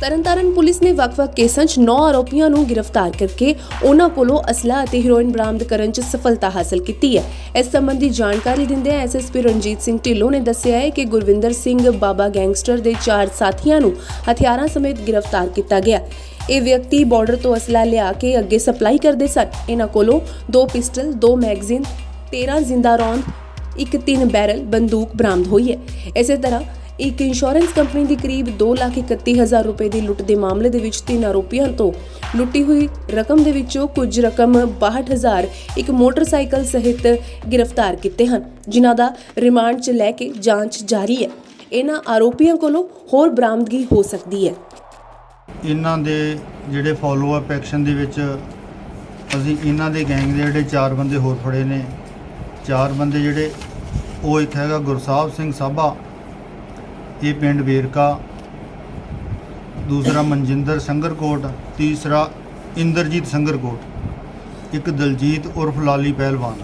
Tarn Taran police ਨੇ ਵੱਖ-ਵੱਖ ਕੇਸਾਂ 'ਚ 9 ਆਰੋਪੀਆਂ ਨੂੰ ਗ੍ਰਿਫਤਾਰ ਕਰਕੇ ਉਹਨਾਂ ਕੋਲੋਂ ਅਸਲਾ ਅਤੇ ਹੀਰੋਇਨ ਬਰਾਮਦ ਕਰਨ 'ਚ ਸਫਲਤਾ ਹਾਸਲ ਕੀਤੀ ਹੈ। ਇਸ ਸੰਬੰਧੀ ਜਾਣਕਾਰੀ ਦਿੰਦਿਆਂ ਐਸਐਸਪੀ ਰਣਜੀਤ ਸਿੰਘ ਢਿੱਲੋਂ ਨੇ ਦੱਸਿਆ ਹੈ ਕਿ ਗੁਰਵਿੰਦਰ ਸਿੰਘ ਬਾਬਾ ਗੈਂਗਸਟਰ ਦੇ ਚਾਰ ਸਾਥੀਆਂ ਨੂੰ ਹਥਿਆਰਾਂ ਸਮੇਤ ਗ੍ਰਿਫਤਾਰ ਕੀਤਾ ਗਿਆ। ਇਹ ਵਿਅਕਤੀ ਬਾਰਡਰ ਤੋਂ ਅਸਲਾ ਲਿਆ ਕੇ ਅੱਗੇ ਸਪਲਾਈ ਕਰਦੇ ਸਨ। ਇਹਨਾਂ ਕੋਲੋਂ ਦੋ ਪਿਸਟਲ, ਦੋ ਮੈਗਜ਼ੀਨ 13 ਜ਼ਿੰਦਾ ਰੌਂਦ, ਇੱਕ ਤਿੰਨ ਬੈਰਲ, ਬੰਦੂਕ ਬਰਾਮਦ ਹੋਈ ਹੈ। ਇਸੇ ਤਰ੍ਹਾਂ ਇੱਕ ਇੰਸ਼ੋਰੈਂਸ ਕੰਪਨੀ ਦੀ ਕਰੀਬ 231000 ਰੁਪਏ ਦੀ ਲੁੱਟ ਦੇ ਮਾਮਲੇ ਦੇ ਵਿੱਚ ਤਿੰਨ ਆਰੋਪੀਆਂ ਤੋਂ ਲੁੱਟੀ ਹੋਈ ਰਕਮ ਦੇ ਵਿੱਚੋਂ ਕੁਝ ਰਕਮ 62000 ਇੱਕ ਮੋਟਰਸਾਈਕਲ ਸਹਿਤ ਗ੍ਰਿਫਤਾਰ ਕੀਤੇ ਹਨ, ਜਿਨ੍ਹਾਂ ਦਾ ਰਿਮਾਂਡ 'ਚ ਲੈ ਕੇ ਜਾਂਚ ਜਾਰੀ ਹੈ। ਇਹਨਾਂ ਆਰੋਪੀਆਂ ਕੋਲੋਂ ਹੋਰ ਬਰਾਮਦਗੀ ਹੋ ਸਕਦੀ ਹੈ। ਇਹਨਾਂ ਦੇ ਜਿਹੜੇ ਫਾਲੋ ਅਪ ਐਕਸ਼ਨ ਦੇ ਵਿੱਚ ਅਸੀਂ ਇਹਨਾਂ ਦੇ ਗੈਂਗ ਦੇ ਜਿਹੜੇ ਚਾਰ ਬੰਦੇ ਹੋਰ ਫੜੇ ਨੇ। ਚਾਰ ਬੰਦੇ ਜਿਹੜੇ, ਉਹ ਇੱਕ ਹੈਗਾ ਗੁਰਸਾਹਿਬ ਸਿੰਘ ਸਾਬਾ ਇਹ ਪਿੰਡ ਵੇਰਕਾ, ਦੂਸਰਾ ਮਨਜਿੰਦਰ ਸੰਗਰਕੋਟ, ਤੀਸਰਾ ਇੰਦਰਜੀਤ ਸੰਗਰਕੋਟ, ਇੱਕ ਦਲਜੀਤ ਉਰਫ ਲਾਲੀ ਪਹਿਲਵਾਨ,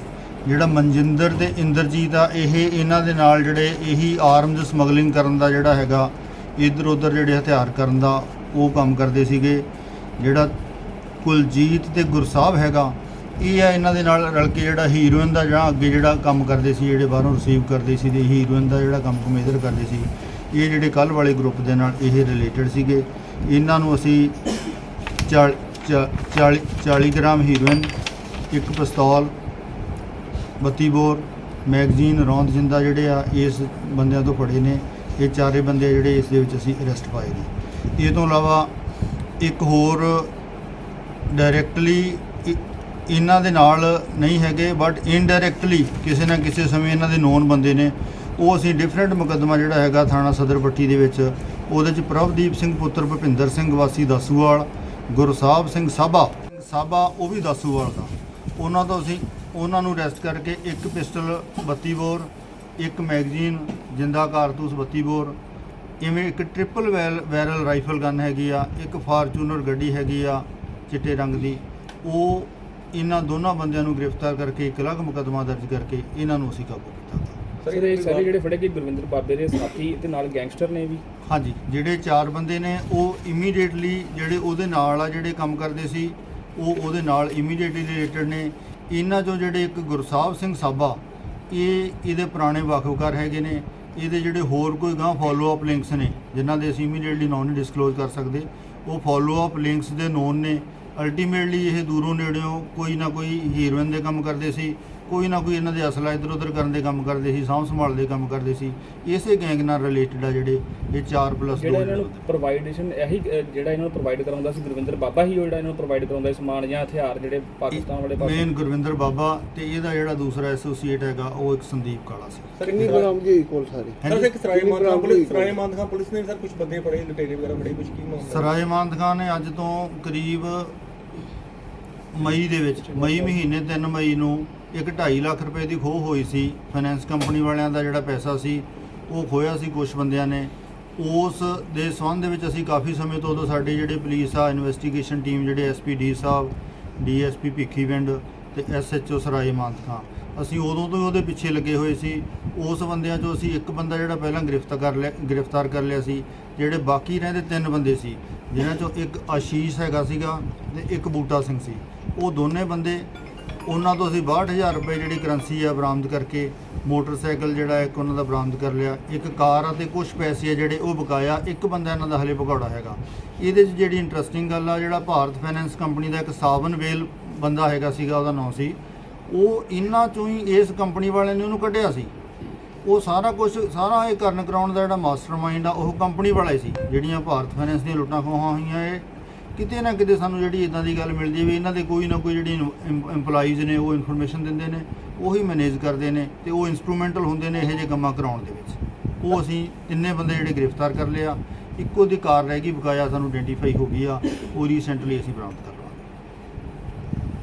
ਜਿਹੜਾ ਮਨਜਿੰਦਰ ਤੇ ਇੰਦਰਜੀਤ ਆ, ਇਹ ਇਹਨਾਂ ਦੇ ਨਾਲ ਜਿਹੜੇ ਇਹੀ ਆਰਮਜ਼ ਸਮਗਲਿੰਗ ਕਰਨ ਦਾ ਜਿਹੜਾ ਹੈਗਾ, ਇਧਰ ਉਧਰ ਜਿਹੜੇ ਹਥਿਆਰ ਕਰਨ ਦਾ ਉਹ ਕੰਮ ਕਰਦੇ ਸੀਗੇ, ਜਿਹੜਾ ਕੁਲਜੀਤ ਤੇ ਗੁਰਸਾਹਿਬ ਹੈਗਾ, ਇਹ ਆ ਇਹਨਾਂ ਦੇ ਨਾਲ ਰਲ ਕੇ ਜਿਹੜਾ ਹੀਰੋਇਨ ਦਾ ਜਾਂ ਅੱਗੇ ਜਿਹੜਾ ਕੰਮ ਕਰਦੇ ਸੀ, ਜਿਹੜੇ ਬਾਹਰੋਂ ਰਿਸੀਵ ਕਰਦੇ ਸੀ ਤੇ ਹੀਰੋਇਨ ਦਾ ਜਿਹੜਾ ਕੰਮ ਕਮੇਦਰ ਕਰਦੇ ਸੀ ਇਹ ਜਿਹੜੇ ਕੱਲ ਵਾਲੇ ਗਰੁੱਪ ਦੇ ਨਾਲ ਇਹ ਰਿਲੇਟਡ ਸੀਗੇ। ਇਹਨਾਂ ਨੂੰ ਅਸੀਂ 40 40 ਗ੍ਰਾਮ ਹੀਰੋਇਨ ਇੱਕ ਪਿਸਤੌਲ 32 ਬੋਰ ਮੈਗਜ਼ੀਨ ਰੌਂਦ ਜਿੰਦਾ ਜਿਹੜੇ ਆ, ਇਸ ਬੰਦਿਆਂ ਤੋਂ ਫੜੇ ਨੇ। ਇਹ ਚਾਰੇ ਬੰਦੇ ਜਿਹੜੇ ਇਸ ਦੇ ਵਿੱਚ ਅਸੀਂ ਅਰੈਸਟ ਪਾਏ ਨੇ। ਇਹ ਤੋਂ ਇਲਾਵਾ ਇੱਕ ਹੋਰ ਡਾਇਰੈਕਟਲੀ ਇਹਨਾਂ ਦੇ ਨਾਲ ਨਹੀਂ ਹੈਗੇ ਬਟ ਇਨਡਾਇਰੈਕਟਲੀ ਕਿਸੇ ਨਾ ਕਿਸੇ ਸਮੇਂ ਇਹਨਾਂ ਦੇ ਨੋਨ ਬੰਦੇ ਨੇ। ਉਹ ਅਸੀਂ ਡਿਫਰੈਂਟ ਮੁਕੱਦਮਾ ਜਿਹੜਾ ਹੈਗਾ ਥਾਣਾ ਸਦਰ ਪੱਟੀ ਦੇ ਵਿੱਚ, ਉਹਦੇ ਚ ਪ੍ਰਭਦੀਪ ਸਿੰਘ ਪੁੱਤਰ ਭੁਪਿੰਦਰ ਸਿੰਘ ਵਾਸੀ ਦਸੂਵਾਲ, ਗੁਰਸਾਹਿਬ ਸਿੰਘ ਸਾਬਾ ਸਾਬਾ ਉਹ ਵੀ ਦਸੂਵਾਲ ਦਾ। ਉਹਨਾਂ ਤੋਂ ਅਸੀਂ, ਉਹਨਾਂ ਨੂੰ ਅਰੈਸਟ ਕਰਕੇ ਇੱਕ ਪਿਸਟਲ 32 ਬੋਰ, ਇੱਕ ਮੈਗਜ਼ੀਨ, ਜਿੰਦਾ ਕਾਰਤੂਸ 32 ਬੋਰ, ਇਵੇਂ ਇੱਕ ਟ੍ਰਿਪਲ ਵੈਲ ਵੈਰਲ ਰਾਈਫਲ ਗਨ ਹੈਗੀ ਆ, ਇੱਕ ਫਾਰਚੂਨਰ ਗੱਡੀ ਹੈਗੀ ਆ, ਚਿੱਟੇ ਰੰਗ ਦੀ। ਉਹ ਇਹਨਾਂ ਦੋਨਾਂ ਬੰਦਿਆਂ ਨੂੰ ਗ੍ਰਿਫਤਾਰ ਕਰਕੇ ਇੱਕ ਅਲੱਗ ਮੁਕੱਦਮਾ ਦਰਜ ਕਰਕੇ ਇਹਨਾਂ ਨੂੰ ਅਸੀਂ ਕਾਬੂ ਕੀਤਾ। ਸਰ ਇਹ ਸਾਰੇ ਜਿਹੜੇ ਫੜੇ ਗਏ ਗੁਰਵਿੰਦਰ ਬਾਬੇ ਦੇ ਸਾਥੀ ਤੇ ਨਾਲ ਗੈਂਗਸਟਰ ਨੇ ਵੀ। ਹਾਂਜੀ, ਜਿਹੜੇ ਚਾਰ ਬੰਦੇ ਨੇ, ਉਹ ਇਮੀਡੀਏਟਲੀ ਜਿਹੜੇ ਉਹਦੇ ਨਾਲ ਆ, ਜਿਹੜੇ ਕੰਮ ਕਰਦੇ ਸੀ, ਉਹ ਉਹਦੇ ਨਾਲ ਇਮੀਡੀਏਟਲੀ ਰਿਲੇਟਡ ਨੇ। ਇਹਨਾਂ ਚੋਂ ਜਿਹੜੇ ਇੱਕ ਗੁਰਸਾਹਿਬ ਸਿੰਘ ਸਾਬਾ, ਇਹ ਇਹਦੇ ਪੁਰਾਣੇ ਵਾਕਫਕਾਰ ਹੈਗੇ ਨੇ। ਇਹਦੇ ਜਿਹੜੇ ਹੋਰ ਕੋਈ ਗਾਂ ਫਾਲੋ ਅਪ ਲਿੰਕਸ ਨੇ, ਜਿਨ੍ਹਾਂ ਦੇ ਅਸੀਂ ਇਮੀਡੀਏਟਲੀ ਨੋਨ ਨਹੀਂ ਡਿਸਕਲੋਜ਼ ਕਰ ਸਕਦੇ। ਉਹ ਫਾਲੋ ਅਪ ਲਿੰਕਸ ਦੇ ਨੋਨ ਨੇ। ਅਲਟੀਮੇਟਲੀ ਇਹ ਦੂਰੋਂ ਨੇੜਿਓਂ ਕੋਈ ਨਾ ਕੋਈ ਹੀਰੋਇਨ ਦੇ ਕੰਮ ਕਰਦੇ ਸੀ ਕੋਈ ਨਾ ਕੋਈ ਇਹਨਾਂ ਦੇ ਅਸਲਾ ਇੱਧਰ ਉੱਧਰ ਕਰਨ ਦੇ ਕੰਮ ਕਰਦੇ ਸੀ ਸਾਂਭ ਸੰਭਾਲ ਦੇ ਕੰਮ ਕਰਦੇ ਸੀ ਇਸੇ ਗੈਂਗ ਨਾਲ ਰਿਲੇਟਡ ਆ ਜਿਹੜੇ ਇਹ 4 ਪਲੱਸ ਜਿਹੜਾ ਇਹਨਾਂ ਨੂੰ ਪ੍ਰੋਵਾਈਡੇਸ਼ਨ ਇਹੀ ਜਿਹੜਾ ਇਹਨਾਂ ਨੂੰ ਪ੍ਰੋਵਾਈਡ ਕਰਾਉਂਦਾ ਸੀ ਗੁਰਵਿੰਦਰ ਬਾਬਾ ਹੀ ਉਹ ਜਿਹੜਾ ਇਹਨਾਂ ਨੂੰ ਪ੍ਰੋਵਾਈਡ ਕਰਾਉਂਦਾ ਸੀ ਸਮਾਨ ਜਾਂ ਹਥਿਆਰ ਜਿਹੜੇ ਪਾਕਿਸਤਾਨ ਵਾਲੇ ਪਾਸੇ ਮੇਨ ਗੁਰਵਿੰਦਰ ਬਾਬਾ ਤੇ ਇਹਦਾ ਜਿਹੜਾ ਦੂਸਰਾ ਐਸੋਸੀਏਟ ਹੈਗਾ ਉਹ ਇੱਕ ਸੰਦੀਪ ਕਾਲਾ ਸੀ ਸਰ ਕਿੰਨੀ ਬਰਾਮਦਗੀ ਹੋਈ ਕੋਲ ਸਾਰੀ। ਸਰ ਇੱਕ ਸਰਾਏ ਕਿੰਨੀ ਮਾਨਖਾਨ ਬਰਾਮਦਗੀ ਪੁਲਿਸ ਹੋਈ? ਸਰਾਏ ਮਾਨਖਾਨ ਪੁਲਿਸ ਨੇ ਸਰ ਕੁਝ ਬੰਦੇ ਫੜੇ ਲੁਟੇਰੇ ਵਗੈਰਾ ਫੜੇ ਕੁਝ ਕੀ ਮਾਮਲਾ ਸਰਾਏ ਮਾਨਦ ਖਾਨ ਨੇ ਅੱਜ ਤੋਂ ਕਰੀਬ ਮਈ ਦੇ ਵਿੱਚ, ਮਈ ਮਹੀਨੇ 3 ਮਈ ਨੂੰ ਇੱਕ 2.5 ਲੱਖ ਰੁਪਏ ਦੀ ਖੋਹ ਹੋਈ ਸੀ। ਫਾਈਨੈਂਸ ਕੰਪਨੀ ਵਾਲਿਆਂ ਦਾ ਜਿਹੜਾ ਪੈਸਾ ਸੀ, ਉਹ ਖੋਇਆ ਸੀ ਕੁਝ ਬੰਦਿਆਂ ਨੇ। ਉਸ ਦੇ ਸੰਬੰਧ ਦੇ ਵਿੱਚ ਅਸੀਂ ਕਾਫੀ ਸਮੇਂ ਤੋਂ ਉਦੋਂ ਸਾਡੇ ਜਿਹੜੇ ਪੁਲਿਸ ਆ ਇਨਵੈਸਟੀਗੇਸ਼ਨ ਟੀਮ ਜਿਹੜੇ ਐਸਪੀਡੀ ਸਾਹਿਬ ਡੀਐਸਪੀ ਭਿੱਖੀਵਿੰਡ ਤੇ ਐਸਐਚਓ ਸਰਾਏ ਮਾਨਦ ਅਸੀਂ ਉਦੋਂ ਤੋਂ ਹੀ ਉਹਦੇ ਪਿੱਛੇ ਲੱਗੇ ਹੋਏ ਸੀ। ਉਸ ਬੰਦਿਆਂ ਚੋਂ ਅਸੀਂ ਇੱਕ ਬੰਦਾ ਜਿਹੜਾ ਪਹਿਲਾਂ ਗ੍ਰਿਫਤਾਰ ਕਰ ਲਿਆ, ਗ੍ਰਿਫਤਾਰ ਕਰ ਲਿਆ ਸੀ, ਜਿਹੜੇ ਬਾਕੀ ਰਹਿੰਦੇ ਤਿੰਨ ਬੰਦੇ ਸੀ, ਜਿਨ੍ਹਾਂ ਚੋਂ ਇੱਕ ਆਸ਼ੀਸ਼ ਹੈਗਾ ਸੀਗਾ ਤੇ ਇੱਕ ਬੂਟਾ ਸਿੰਘ ਸੀ। ਉਹ ਦੋਨੇ ਬੰਦੇ, ਉਹਨਾਂ ਤੋਂ ਅਸੀਂ 62000 ਰੁਪਏ ਜਿਹੜੀ ਕਰੰਸੀ ਆ ਬਰਾਮਦ ਕਰਕੇ ਮੋਟਰਸਾਈਕਲ ਜਿਹੜਾ ਇੱਕ ਉਹਨਾਂ ਦਾ ਬਰਾਮਦ ਕਰ ਲਿਆ। ਇੱਕ ਕਾਰ ਅਤੇ ਤੇ ਕੁਝ ਪੈਸੇ ਆ ਜਿਹੜੇ ਉਹ ਬਕਾਇਆ, ਇੱਕ ਬੰਦਾ ਇਹਨਾਂ ਦਾ ਹਲੇ ਭਗੌੜਾ ਹੈਗਾ। ਇਹਦੇ 'ਚ ਜਿਹੜੀ ਇੰਟਰਸਟਿੰਗ ਗੱਲ ਆ, ਜਿਹੜਾ ਭਾਰਤ ਫਾਈਨੈਂਸ ਕੰਪਨੀ ਦਾ ਇੱਕ ਸਾਵਨ ਵੇਲ ਬੰਦਾ ਹੈਗਾ ਸੀਗਾ, ਉਹਦਾ ਨਾਮ ਸੀ। ਉਹ ਇਹਨਾਂ ਚੋਂ ਹੀ ਇਸ ਕੰਪਨੀ ਵਾਲਿਆਂ ਨੇ ਉਹਨੂੰ ਕੱਢਿਆ ਸੀ। ਉਹ ਸਾਰਾ ਕੁਝ ਸਾਰਾ ਇਹ ਕਰਨ ਕਰਾਉਣ ਦਾ ਜਿਹੜਾ ਮਾਸਟਰਮਾਈਂਡ ਆ, ਉਹ ਕੰਪਨੀ ਵਾਲਾ ਹੀ ਸੀ, ਜਿਹੜੀਆਂ ਭਾਰਤ ਫਾਈਨੈਂਸ ਦੀਆਂ ਲੁੱਟਾਂ ਖੋਹਾਂ ਹੋਈਆਂ ਇਹ। ਕਿਤੇ ਨਾ ਕਿਤੇ ਸਾਨੂੰ ਜਿਹੜੀ ਇਦਾਂ ਦੀ ਗੱਲ ਮਿਲਦੀ ਹੈ ਵੀ ਇਹਨਾਂ ਦੇ ਕੋਈ ਨਾ ਕੋਈ ਜਿਹੜੀ EMPLOYEES ਨੇ, ਉਹ ਇਨਫੋਰਮੇਸ਼ਨ ਦਿੰਦੇ ਨੇ, ਉਹੀ ਮੈਨੇਜ ਕਰਦੇ ਨੇ ਤੇ ਉਹ ਇਨਸਟਰੂਮੈਂਟਲ ਹੁੰਦੇ ਨੇ ਇਹੋ ਜਿਹੇ ਕੰਮਾਂ ਕਰਾਉਣ ਦੇ ਵਿੱਚ। ਉਹ ਅਸੀਂ ਤਿੰਨੇ ਬੰਦੇ ਜਿਹੜੇ ਗ੍ਰਿਫਤਾਰ ਕਰ ਲਿਆ ਇੱਕੋ ਦੀ ਕਾਰ ਰਹਿ ਗਈ, ਬਕਾਇਆ ਸਾਨੂੰ ਆਇਡੈਂਟੀਫਾਈ ਹੋ ਗਈ ਆ, ਉਹ ਰੀਸੈਂਟਲੀ ਅਸੀਂ ਬਰਾਮਦ ਕਰ